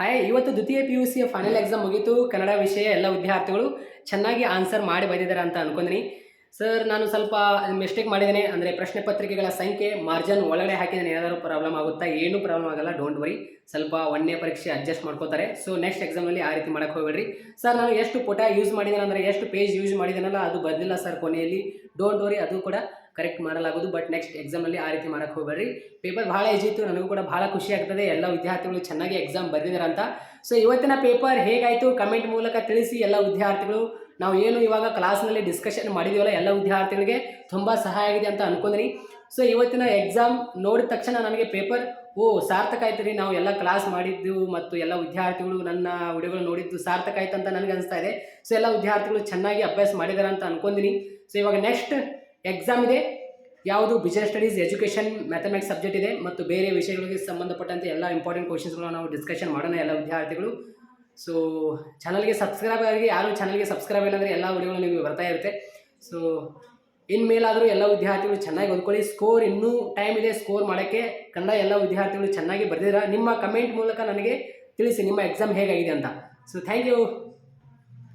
Hi ಇವತ್ತು ದ್ವಿತೀಯ P U ಸಿಯ ಫೈನಲ್ ಎಕ್ಸಾಮ್ ಮುಗೀತು. ಕನ್ನಡ ವಿಷಯ ಎಲ್ಲ ವಿದ್ಯಾರ್ಥಿಗಳು ಚೆನ್ನಾಗಿ ಆನ್ಸರ್ ಮಾಡಿ ಬಂದಿದ್ದಾರೆ ಅಂತ ಅನ್ಕೊಂತೀನಿ ಸರ್, ನಾನು ಸ್ವಲ್ಪ ಮಿಸ್ಟೇಕ್ ಮಾಡಿದ್ದೇನೆ. ಅಂದರೆ ಪ್ರಶ್ನೆ ಪತ್ರಿಕೆಗಳ ಸಂಖ್ಯೆ ಮಾರ್ಜನ್ ಒಳಗಡೆ ಹಾಕಿದ್ದೇನೆ. ಏನಾದರೂ ಪ್ರಾಬ್ಲಮ್ ಆಗುತ್ತಾ? ಏನೂ ಪ್ರಾಬ್ಲಮ್ ಆಗಲ್ಲ. ಡೋಂಟ್ ವರಿ ಸ್ವಲ್ಪ ಒಂದನೇ ಪರೀಕ್ಷೆ ಅಡ್ಜಸ್ಟ್ ಮಾಡ್ಕೋತಾರೆ. ಸೊ ನೆಕ್ಸ್ಟ್ ಎಕ್ಸಾಮಲ್ಲಿ ಆ ರೀತಿ ಮಾಡೋಕ್ಕೆ ಹೋಗಬೇಡ್ರಿ. ಸರ್ ನಾನು ಎಷ್ಟು ಪುಟ ಯೂಸ್ ಮಾಡಿದ್ದೇನೆ ಅಂದರೆ ಎಷ್ಟು ಪೇಜ್ ಯೂಸ್ ಮಾಡಿದ್ದೇನಲ್ಲ, ಅದು ಬರಲಿಲ್ಲ ಸರ್ ಕೊನೆಯಲ್ಲಿ. ಡೋಂಟ್ ವರಿ ಅದು ಕೂಡ ಕರೆಕ್ಟ್ ಮಾಡಲಾಗೋದು ಬಟ್ ನೆಕ್ಸ್ಟ್ ಎಕ್ಸಾಮಲ್ಲಿ ಆ ರೀತಿ ಮಾಡೋಕ್ಕೆ ಹೋಗಬೇಡ್ರಿ. ಪೇಪರ್ ಭಾಳ ಇತ್ತು. ನನಗೂ ಕೂಡ ಭಾಳ ಖುಷಿ ಆಗ್ತದೆ. ಎಲ್ಲ ವಿದ್ಯಾರ್ಥಿಗಳು ಚೆನ್ನಾಗಿ ಎಕ್ಸಾಮ್ ಬರೆದಿದ್ದಾರೆ ಅಂತ ಸೊ ಇವತ್ತಿನ ಪೇಪರ್ ಹೇಗಾಯಿತು? ಕಮೆಂಟ್ ಮೂಲಕ ತಿಳಿಸಿ. ಎಲ್ಲ ವಿದ್ಯಾರ್ಥಿಗಳು ನಾವು ಏನು ಇವಾಗ ಕ್ಲಾಸ್ನಲ್ಲಿ ಡಿಸ್ಕಷನ್ ಮಾಡಿದ್ದೀವಲ್ಲ ಎಲ್ಲ ವಿದ್ಯಾರ್ಥಿಗಳಿಗೆ ತುಂಬ ಸಹಾಯ ಆಗಿದೆ ಅಂತ ಅನ್ಕೊಂಡ್ರಿ ಸೊ ಇವತ್ತಿನ ಎಕ್ಸಾಮ್ ನೋಡಿದ ತಕ್ಷಣ ನನಗೆ ಪೇಪರ್ ಓ, ಸಾರ್ಥಕ ಆಯ್ತು ರೀ, ನಾವು ಎಲ್ಲ ಕ್ಲಾಸ್ ಮಾಡಿದ್ದು ಮತ್ತು ಎಲ್ಲ ವಿದ್ಯಾರ್ಥಿಗಳು ನನ್ನ ವಿಡಿಯೋಗಳು ನೋಡಿದ್ದು ಸಾರ್ಥಕ ಆಯ್ತು ಅಂತ ನನಗೆ ಅನಿಸ್ತಾ ಇದೆ. ಸೊ ಎಲ್ಲ ವಿದ್ಯಾರ್ಥಿಗಳು ಚೆನ್ನಾಗಿ ಅಭ್ಯಾಸ ಮಾಡಿದ್ದಾರೆ ಅಂತ ಅನ್ಕೊಂಡಿನಿ. ಸೊ ಇವಾಗ ನೆಕ್ಸ್ಟ್ ಎಕ್ಸಾಮ್ ಇದೆ. ಯಾವುದು? Business studies education mathematics subject ಇದೆ ಮತ್ತು ಬೇರೆ ವಿಷಯಗಳಿಗೆ ಸಂಬಂಧಪಟ್ಟಂತೆ ಎಲ್ಲ ಇಂಪಾರ್ಟೆಂಟ್ ಕ್ವಶನ್ಸ್ಗಳನ್ನ ನಾವು ಡಿಸ್ಕಷನ್ ಮಾಡೋಣ ಎಲ್ಲ ವಿದ್ಯಾರ್ಥಿಗಳು. ಸೊ ಚಾನಲ್ಗೆ ಸಬ್ಸ್ಕ್ರೈಬ್ ಆಗಿ, ಯಾರು ಚಾನಲ್ಗೆ ಸಬ್ಸ್ಕ್ರೈಬ್ ಇಲ್ಲ ಅಂದರೆ ಎಲ್ಲ ವಿಡಿಯೋಗಳು ನಿಮಗೆ ಬರ್ತಾ ಇರುತ್ತೆ. ಸೊ ಇನ್ಮೇಲಾದರೂ ಎಲ್ಲ ವಿದ್ಯಾರ್ಥಿಗಳು ಚೆನ್ನಾಗಿ ಓದ್ಕೊಳ್ಳಿ. ಸ್ಕೋರ್ ಇನ್ನೂ ಟೈಮ್ ಇದೆ ಸ್ಕೋರ್ ಮಾಡೋಕ್ಕೆ. ಕನ್ನಡ ಎಲ್ಲ ವಿದ್ಯಾರ್ಥಿಗಳು ಚೆನ್ನಾಗಿ ಬರೆದಿರ ನಿಮ್ಮ ಕಮೆಂಟ್ ಮೂಲಕ ನನಗೆ ತಿಳಿಸಿ, ನಿಮ್ಮ ಎಕ್ಸಾಮ್ ಹೇಗಾಗಿದೆ ಅಂತ. So thank you